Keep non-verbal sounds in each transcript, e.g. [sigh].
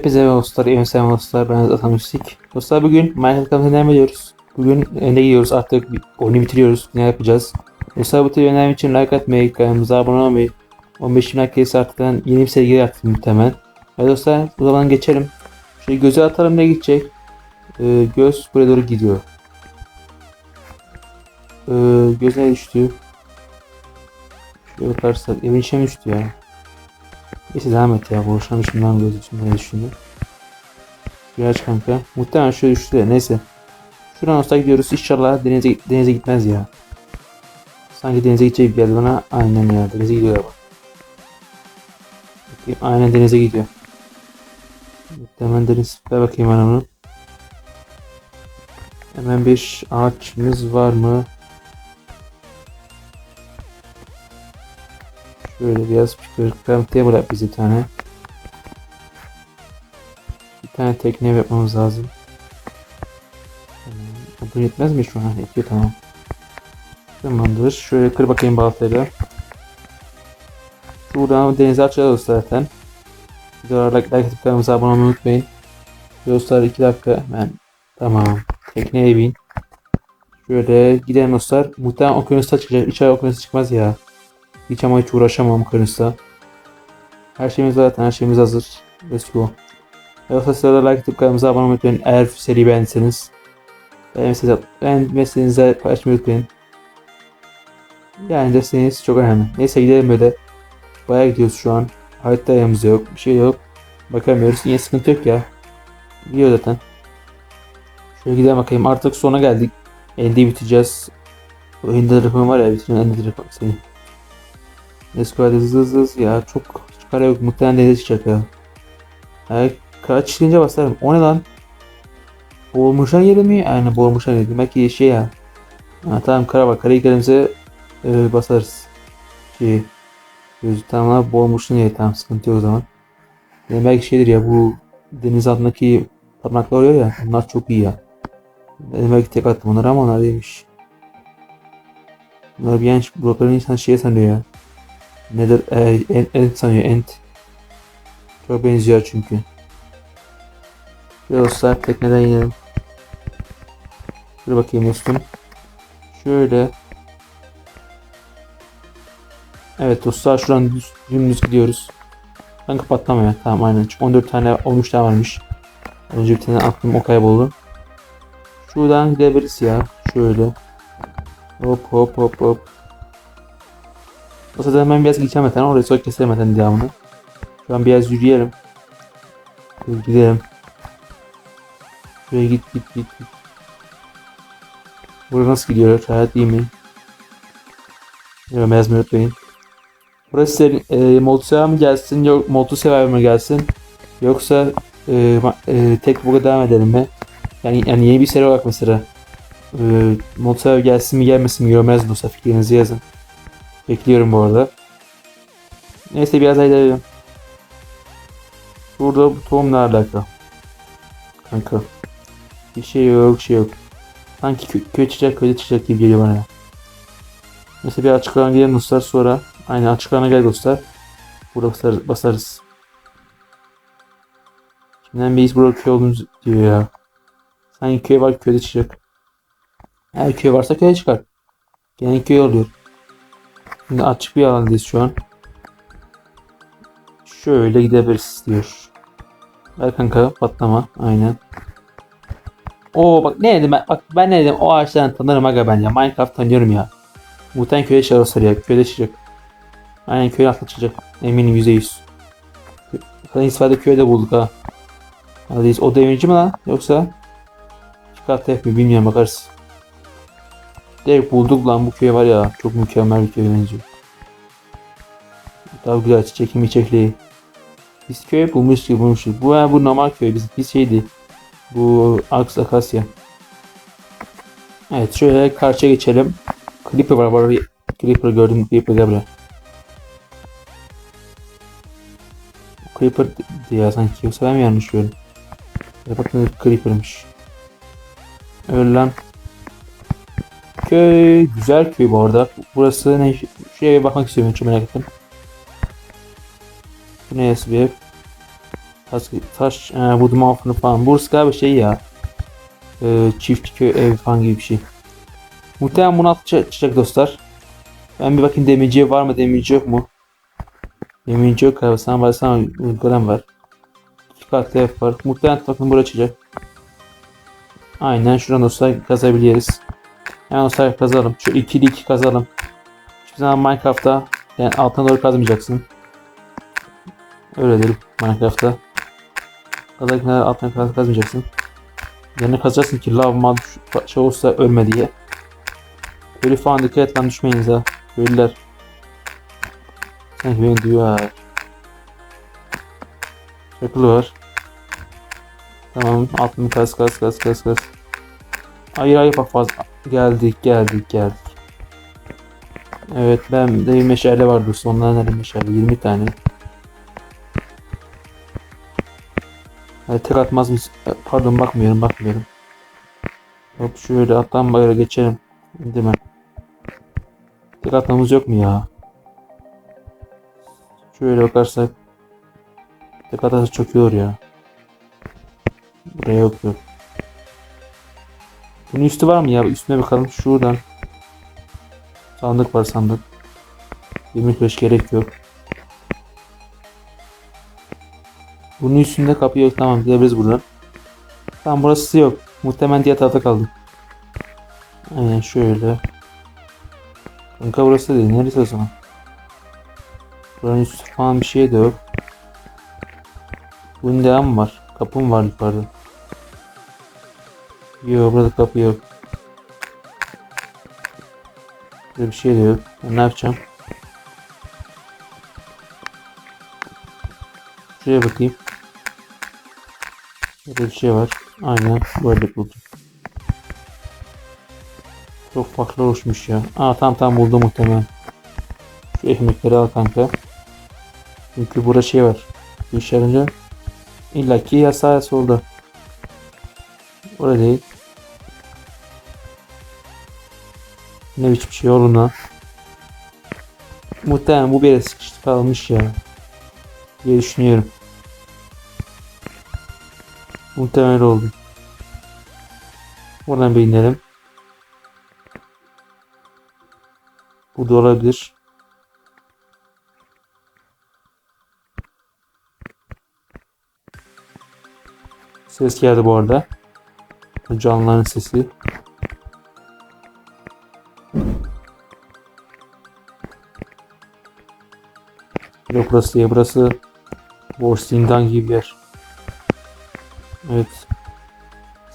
Hepinize merhaba dostlar, iyi mesela dostlar, ben Atan Müstik. Dostlar bugün Minecraft kanalına devam ediyoruz. Bugün ne gidiyoruz artık oyunu bitiriyoruz, ne yapacağız? Dostlar bu tür yönelim için like atmayı, kanalımıza abone olmayı, 15 bin like gelirse artık yeni bir sergi artık muhtemelen. Ve dostlar o zaman geçelim. Şöyle göze atalım ne gidecek? Ee, göz buraya doğru gidiyor. Ee, göz ne düştü? Şöyle bakarsak evin içine düştü ya? Neyse devam et ya. Boşanmışımdan göz için ne düşündüm. Biraz kanka. Muhtemelen şöyle düştü de neyse. Şuradan olsa gidiyoruz. İnşallah denize, denize gitmez ya. Sanki denize gidecek geldi bana. Aynen ya. Denize gidiyor ama. Bakayım. Aynen denize gidiyor. Muhtemelen deniz. Ver bakayım ben onu. Hemen bir ağaçımız var mı? Şöyle biraz kırıklamtaya bırak bizi tane. Bir tane tekne yapmamız lazım. Bu yetmez mi şu an? Yetiyor tamam. Tamamdır. Şöyle kır bakayım baltayla. Şuradan denize açacağız zaten. Videolara like, like atıp kanalımıza abone olmayı unutmayın. Dostlar 2 dakika ben tamam. Tekneye bin. Şöyle gidelim dostlar. Muhtemelen okyanusta çıkacak. İç ay okyanusta çıkmaz ya. Hiç ama hiç uğraşamam okyanusta. Her şeyimiz zaten. Her şeyimiz hazır. Let's go. Yoksa sırada like atıp kanalımıza abone olmayı unutmayın. Eğer seri beğendiyseniz. Beğenmeseniz, beğenmesenize paylaşmayı unutmayın. Yani desteğiniz çok önemli. Neyse gidelim böyle. Bayağı gidiyoruz şu an. Harita ayağımız yok. Bir şey yok. Bakamıyoruz. Yine sıkıntı yok ya. Gidiyor zaten. Şöyle gidelim bakayım. Artık sona geldik. Elde bitireceğiz. O Ender var ya bitirin Ender seni. Hadi hızlı hızlı hızlı ya. Çok çıkar yok. Muhtemelen denize çıkacak ya. Yani kara çıkınca basarım. O ne lan? Boğulmuşan yeri mi? Aynen boğulmuşan yeri. Demek ki şey ya. Ha, tamam kara bak. Karayı gelimize e, basarız. Şey. Gözü tamam abi boğulmuşan yeri. Tamam sıkıntı yok o zaman. Demek ki şeydir ya bu deniz altındaki parmaklar oluyor ya. Onlar çok iyi ya. Demek ki tek attım onları ama onlar değilmiş. Bunlar bir yan blokların insan şeye sanıyor ya. Nedir? E, ent, ent sanıyor ent. Çok benziyor çünkü. Dostlar tekneden inelim. Dur bakayım dostum. Şöyle. Evet dostlar şu an düz, dümdüz gidiyoruz. Kanka patlama ya. Tamam aynen. Çünkü 14 tane 13 tane varmış. Önce bir tane aklım o kayboldu. Şuradan gidebiliriz ya. Şöyle. Hop hop hop hop. O sırada hemen biraz gideceğim zaten. Orayı sonra keselim zaten devamını. Şu an biraz yürüyelim. Dur gidelim. Şuraya git git git git. Burası nasıl gidiyor? Hayat iyi mi? Yok yazmayı unutmayın. Burası senin e, Moltus'a mı gelsin yok sever mi gelsin? Yoksa e, e, tek buga devam edelim mi? Yani, yani yeni bir seri olarak mesela. E, Moltus'a gelsin mi gelmesin mi yorumlarız bu fikrinizi yazın. Bekliyorum bu arada. Neyse biraz daha. Burada bu tohumla alakalı. Kanka. Bir şey yok, bir şey yok. Sanki kö köy çıkacak, köyde çıkacak gibi geliyor bana. Neyse bir açık alana gidelim dostlar sonra. Aynen açık alana gel dostlar. Burada basarız. basarız. Şimdiden biz burada köy olduğumuz diyor ya. Sanki köy var köyde çıkacak. Eğer köy varsa köye çıkar. Gene köy oluyor. Şimdi açık bir alandayız şu an. Şöyle gidebiliriz diyor. Ver kanka patlama. Aynen. Oo bak ne dedim ben. Bak ben ne dedim o ağaçtan tanırım aga ben ya. Minecraft tanıyorum ya. Muhtemelen köye çalışır ya. Köyde çıkacak. Aynen köye atlatacak. Eminim %100. Sana istifade köyde bulduk ha. Hadi o demirci mi lan? Yoksa çıkarttı hep mi bilmiyorum bakarız. Direkt bulduk lan bu köy var ya. Çok mükemmel bir köy benziyor. Daha güzel çiçekli çiçekli. Biz köy bulmuştuk bulmuştuk. Bu bu normal köy. Biz, biz şeydi. Bu Aks Akasya. Evet şöyle karşıya geçelim. Creeper var. var. Creeper gördüm. Creeper gel buraya. Creeper diye sanki. Yoksa ben mi yanlış gördüm? Ya bakın Creeper'mış. Öyle lan. Köy. Güzel köy bu arada. Burası ne? Şuraya bir bakmak istiyorum. Çok merak ettim. Bu ne ev? Taş, taş e, budum altını falan. Burası galiba şey ya. E, çift köy ev falan gibi bir şey. Muhtemelen bunu atacak dostlar. Ben bir bakayım demirci var mı demirci yok mu? Demirci yok galiba. Sana var sana uygulama var. İki katlı ev var. Muhtemelen bakın buraya açacak. Aynen şuradan dostlar kazabiliriz. Yani dostlar kazalım. Şu ikili iki kazalım. Hiçbir zaman Minecraft'ta yani altına doğru kazmayacaksın. Öyledir Minecraft'ta. Kazarken altına kadar kazmayacaksın. Yerine kazacaksın ki lav mal şey olursa ölme diye. Böyle falan dikkat et lan düşmeyiniz ha. Köylüler. Sanki beni duyuyor. Çakılı var. Tamam altını kaz kaz kaz kaz kaz. Hayır hayır bak fazla. Geldik geldik geldik. Evet ben de bir meşale vardı. Sonlara nerede meşale? 20 tane. Hadi tek atmaz mıyız? E, Pardon bakmıyorum bakmıyorum. Hop şöyle attan böyle geçelim. Değil mi? Tek atmamız yok mu ya? Şöyle bakarsak. Tek atarsa olur ya. Buraya yok yok. Bunun üstü var mı ya? Üstüne bakalım. Şuradan. Sandık var sandık. 25 gerek yok. Bunun üstünde kapı yok. Tamam gidebiliriz buradan. Tamam burası yok. Muhtemelen diğer tarafta kaldı. Aynen şöyle. Kanka burası değil. Neresi o zaman? Buranın üstü falan bir şey de yok. Bunun devam var. Kapım var yukarıda. Yok burada kapı yok. Burada bir şey de yok. Ben ne yapacağım? Şuraya bakayım. Burada bir şey var. Aynen böyle buldum. Çok farklı oluşmuş ya. Aa tam tam buldum muhtemelen. Şu ekmekleri al kanka. Çünkü burada şey var. İş yarınca İlla ki ya sağa solda. Orada değil. Ne biçim şey yoluna. Muhtemelen bu bir sıkıştı kalmış ya. Diye düşünüyorum. Muhtemelen öyle oldu. Oradan bir inelim. Bu da olabilir. Ses geldi bu arada. Canlıların sesi. Yok burası değil. Burası Warsingan gibi bir yer. Evet.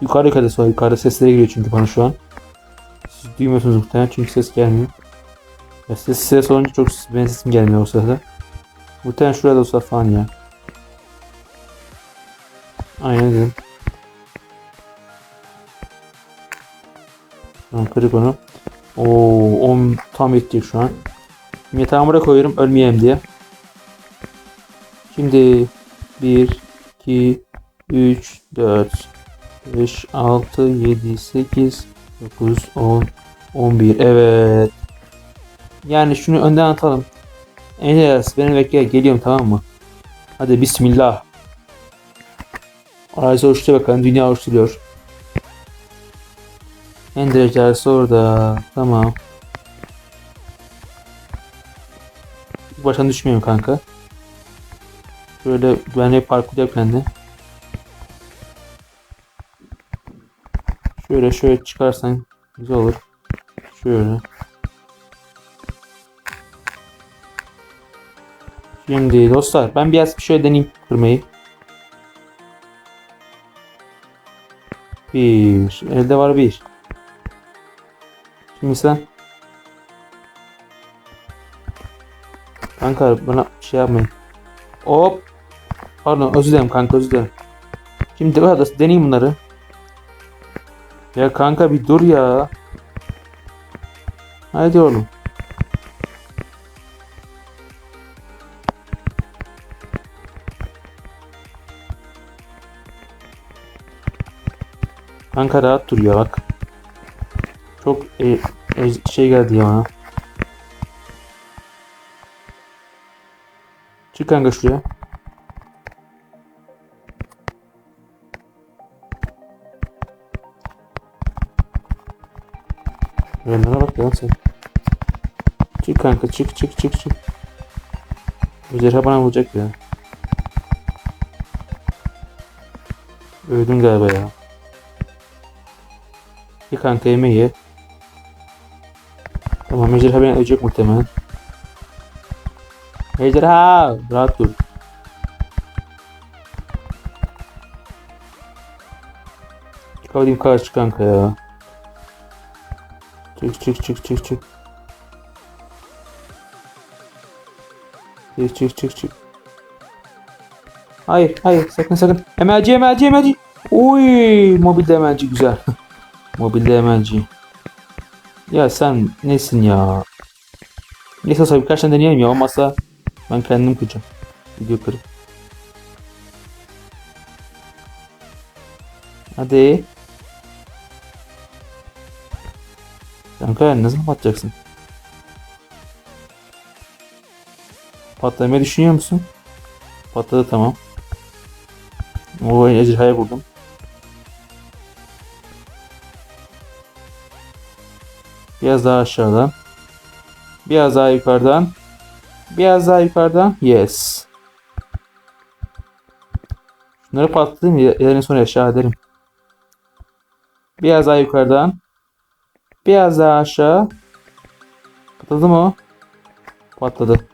Yukarı yukarıda var. Yukarıda sesleri geliyor çünkü bana şu an. Siz duymuyorsunuz muhtemelen çünkü ses gelmiyor. Ya ses ses olunca çok benim sesim gelmiyor o sırada. Muhtemelen şurada olsa falan ya. Aynen dedim. Tamam kırık onu. Oo, 10 tam yetecek şu an. Yatağımı buraya koyuyorum ölmeyeyim diye. Şimdi 1, 2, 3, 4, 5, 6, 7, 8, 9, 10, 11. Evet. Yani şunu önden atalım. Enes beni bekle geliyorum tamam mı? Hadi bismillah. Arazisi oluşturuyor bakalım. Dünya oluşturuyor. En derecesi orada. Tamam. Baştan düşmüyorum kanka. Şöyle güvenli parkur yap kendi. Şöyle şöyle çıkarsan güzel olur. Şöyle. Şimdi dostlar ben biraz bir şöyle deneyeyim kırmayı. Bir. Elde var bir. Şimdi sen. Kanka bana şey yapmayın. Hop. Pardon özür dilerim kanka özür dilerim. Şimdi hadi deneyeyim bunları. Ya kanka bir dur ya. Hadi oğlum. Kanka rahat dur ya bak. Çok e, e, şey geldi ya. Çık kanka şuraya. Önlere bak lan sen. Çık kanka çık çık çık çık. Ejderha bana vuracak ya. Öldün galiba ya. Bir kanka yemeği ye. Tamam ejderha beni ölecek muhtemelen. Ejderha! Rahat dur. Çıkabildiğim kadar çık kanka ya. Çık çık çık çık çık. Çık çık çık çık. Hayır hayır sakın sakın. Emelci emelci emelci. Uy mobilde emelci güzel. [laughs] mobilde emelci. Ya sen nesin ya? Neyse olsa birkaç tane deneyelim ya olmazsa ben kendim kuracağım. Video kırıp. Hadi. Kanka ne zaman patacaksın? Patlamayı düşünüyor musun? Patladı tamam. O ejderhaya vurdum. Biraz daha aşağıdan. Biraz daha yukarıdan. Biraz daha yukarıdan. Yes. Şunları patlatayım ya ileriden sonra aşağı ederim. Biraz daha yukarıdan. Biraz daha aşağı. Patladı mı o? Patladı.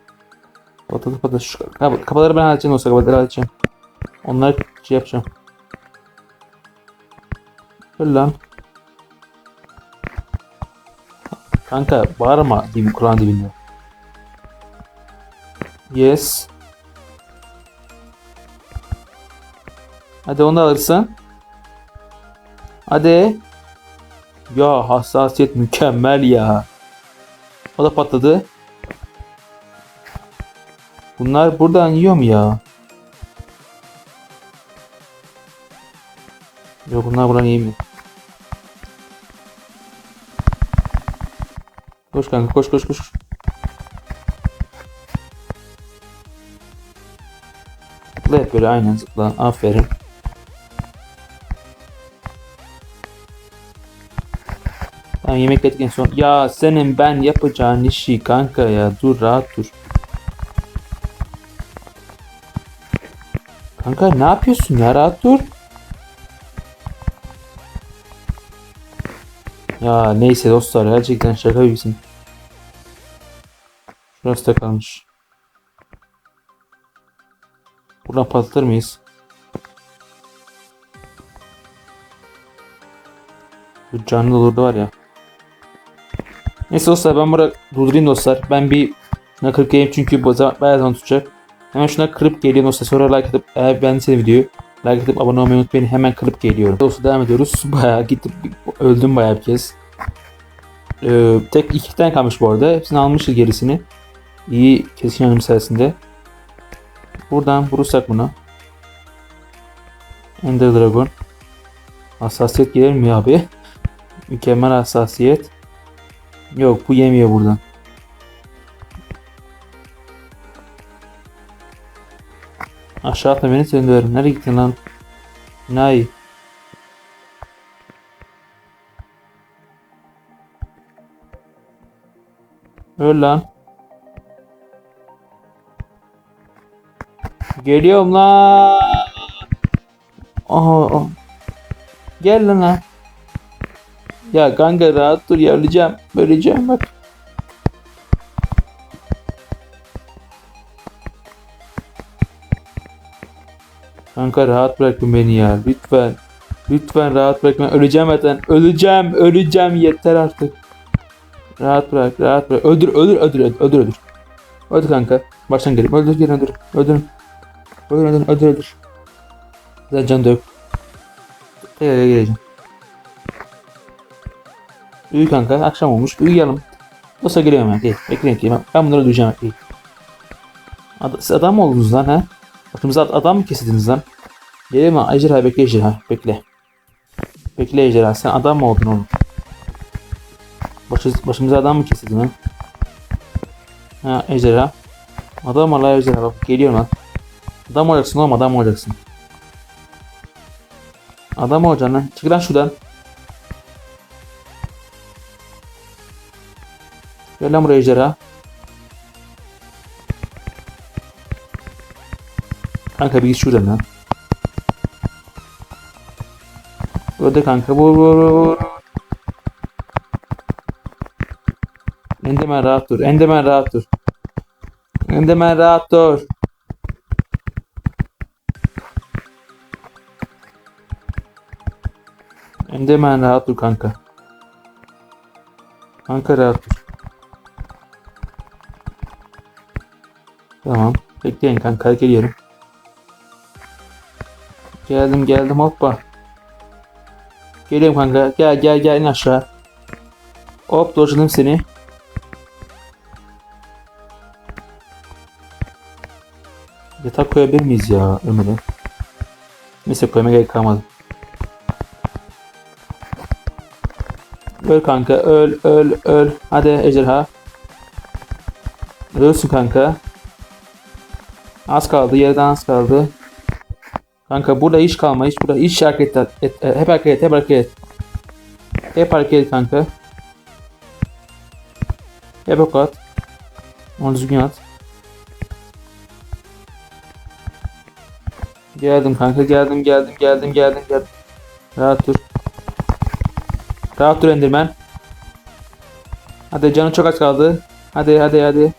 Patladı patladı. Şu kap- kapıları ben halledeceğim olsa kapıları halledeceğim. Onları şey yapacağım. Öyle lan. Kanka bağırma dibim Kur'an dibinde. Yes. Hadi onu da alırsın. Hadi. Ya hassasiyet mükemmel ya. O da patladı. Bunlar buradan yiyor mu ya? Yok bunlar buradan yemiyor. Koş kanka koş koş koş. Zıpla hep böyle aynen zıpla. Aferin. Tamam yemek yedikten sonra. Ya senin ben yapacağın işi kanka ya. Dur rahat dur. Kanka ne yapıyorsun ya rahat dur. Ya neyse dostlar gerçekten şaka gibisin. Şurası da kalmış. Buradan patlatır mıyız? Bu canlı olurdu var ya. Neyse dostlar ben burada durdurayım dostlar. Ben bir şuna kırıp geleyim çünkü bu zaman bayağı zaman tutacak. Hemen şuna kırıp geliyorum dostlar. Sonra like atıp eğer beğendiyseniz videoyu like atıp abone olmayı unutmayın. Hemen kırıp geliyorum. Dostlar devam ediyoruz. [laughs] Bayağı gittim öldüm bayağı bir kez. Ee, tek iki tane kalmış bu arada. Hepsini almışız gerisini. İyi kesin yanım sayesinde. Buradan vurursak buna. Ender Dragon. Hassasiyet gelir mi abi? [laughs] Mükemmel hassasiyet. Yok bu yemiyor buradan. Aşağı atma beni döverim. Nereye gittin lan? Nay. Öl lan. Geliyorum lan. Aha, aha. Gel lan. Ya kanka rahat dur ya öleceğim. Öleceğim bak. Kanka rahat bırakın beni ya lütfen. Lütfen rahat bırakın. Öleceğim zaten. Öleceğim. Öleceğim. Yeter artık. Rahat bırak. Rahat bırak. Öldür. Öldür. Öldür. Öldür. Öldür. Öldür, öldür kanka. Baştan gelip. Öldür. Geri öldür. Öldür. Öldür. Öldür. Öldür. Öldür. Zaten can da yok. Tekrar geleceğim. Uyu kanka. Akşam olmuş. Uyuyalım. Olsa geliyorum ben. Değil. Bekleyin ki. Ben bunları duyacağım. Değil. Ad siz adam mı oldunuz lan ha? Başımıza ad- adam mı kesildiniz lan? Gelir mi? Ejderha bekle ejderha. Bekle. Bekle ejderha. Sen adam mı oldun oğlum? Başı, başımıza adam mı kesildin lan? Ha ejderha. Adam lan ejderha. Bak geliyorum lan. Adam olacaksın oğlum adam olacaksın. Adam olacaksın lan. Çık lan şuradan. Gel lan buraya ejderha. Kanka bir git şuradan lan. Burada kanka vur vur vur. Enderman rahat dur. Enderman rahat dur. Enderman rahat dur. Enderman rahat dur kanka. Kanka rahat dur. Tamam. Bekleyin kanka geliyorum. Geldim geldim hoppa. Geliyorum kanka. Gel gel gel in aşağı. Hop dojladım seni. Yatak koyabilir miyiz ya Ömer'e? Neyse koymaya gerek kalmadı. Öl kanka öl öl öl. Hadi ejderha. Ölsün kanka. Az kaldı yerden az kaldı. Kanka burada hiç kalma hiç burada hiç hareket et, et, et, hep hareket et hep hareket et. Hep hareket et kanka. Hep ok at. Onu düzgün at. Geldim kanka geldim geldim geldim geldim geldim. Rahat dur. Rahat dur Enderman. Hadi canı çok az kaldı. Hadi hadi hadi.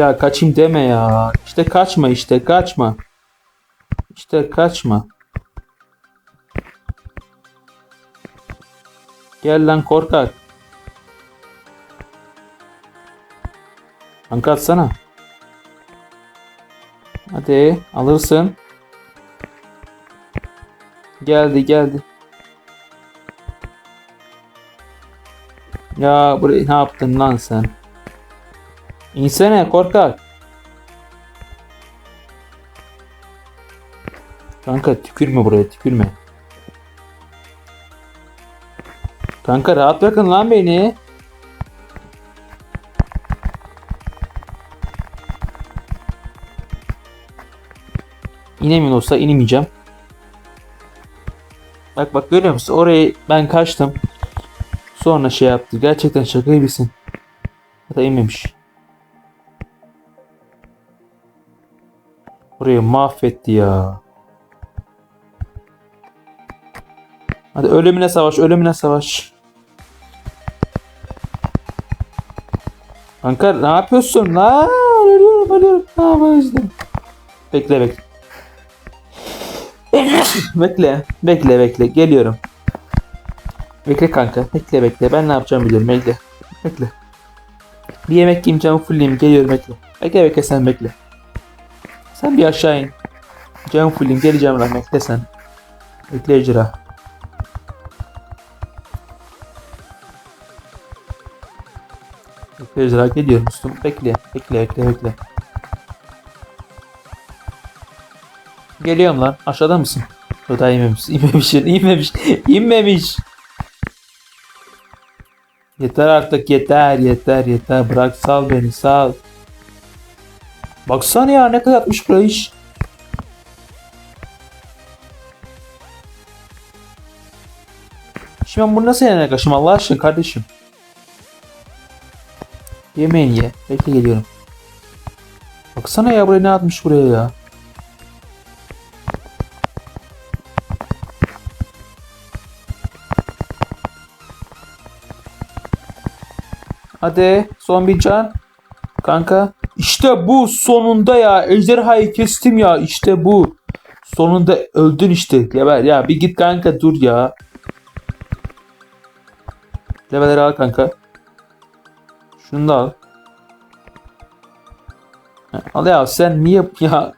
Ya kaçayım deme ya. İşte kaçma işte kaçma. İşte kaçma. Gel lan korkak. Kanka atsana. Hadi alırsın. Geldi geldi. Ya burayı ne yaptın lan sen? İnsene korkak. Kanka tükürme buraya tükürme. Kanka rahat bırakın lan beni. İnemin olsa inemeyeceğim. Bak bak görüyor musun? Orayı ben kaçtım. Sonra şey yaptı. Gerçekten şaka gibisin. Da inmemiş. Orayı mahvetti ya. Hadi ölümüne savaş, ölümüne savaş. Kanka ne yapıyorsun lan? Ölüyorum, ölüyorum. Ne yapıyorsun? Bekle bekle. [laughs] bekle, bekle, bekle. Geliyorum. Bekle kanka. Bekle, bekle. Ben ne yapacağımı biliyorum. Bekle. Bekle. Bir yemek yiyeyim, camı fullleyeyim. Geliyorum, bekle. Bekle, bekle sen bekle. Sen bir aşağı in. Camı fullleyeyim. Geleceğim lan. Bekle sen. Bekle icra. Bekle icra. Geliyorum ustum. Bekle. Bekle, bekle, bekle. Geliyorum lan. Aşağıda mısın? O da inmemiş. [laughs] İnmemiş. İnmemiş. İnmemiş. Yeter artık yeter yeter yeter. Bırak sal beni sal. Baksana ya ne kadar atmış buraya iş. Şimdi ben bunu nasıl yenene kaşım Allah aşkına kardeşim. Yemeğini ye. Bekle geliyorum. Baksana ya buraya ne atmış buraya ya. Hadi son bir can. Kanka. İşte bu sonunda ya. Ejderhayı kestim ya. İşte bu. Sonunda öldün işte. Level ya bir git kanka dur ya. Levelleri al kanka. Şunu da al. Al ya sen niye ya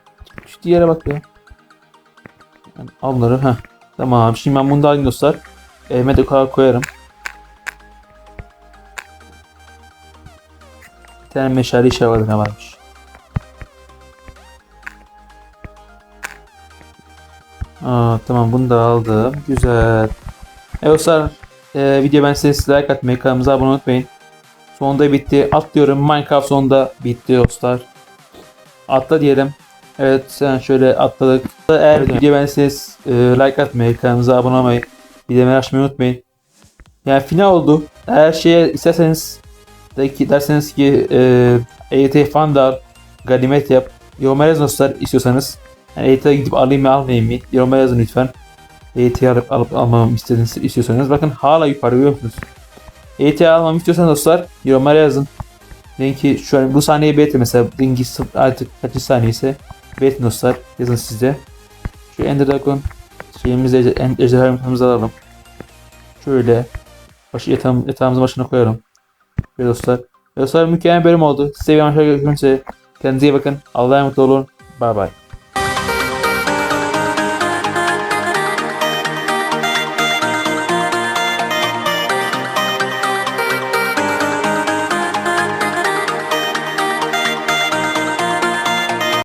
şu diğere bak ya. Yani al bunları ha. Tamam şimdi ben bunu da alayım dostlar. Elime de koyarım. Bir tane meşale işe vardı ne varmış. Aa, tamam bunu da aldım. Güzel. Evet dostlar e, video ben size like atmayı kanalımıza abone olmayı unutmayın. Sonunda bitti. Atlıyorum. Minecraft sonunda bitti dostlar. Atla diyelim. Evet sen şöyle atladık. Eğer video ben size e, like atmayı kanalımıza abone olmayı bildirimleri açmayı unutmayın. Yani final oldu. Eğer şeye isterseniz de derseniz ki e, EYT falan ganimet yap. Yorumlara yazın dostlar istiyorsanız. Yani EYT'ye gidip alayım mı almayayım mı? Yorumlara yazın lütfen. EYT'yi alıp, alıp almamı istediğiniz istiyorsanız. Bakın hala yukarı görüyor musunuz? EYT'yi almamı istiyorsanız dostlar yorumlara yazın. Deyin ki şu an bu saniyeyi belirtin mesela. Deyin artık kaçıncı saniye ise belirtin dostlar. Yazın sizde. Şu Ender Dragon şeyimizi ejder- ejderha alalım. Şöyle başı yatağım, yatağımızın başına koyalım. Ve dostlar. Dostlar mükemmel bölüm oldu. Size bir aşağı görüşmek üzere. Kendinize iyi bakın. Allah'a emanet olun. Bay bay.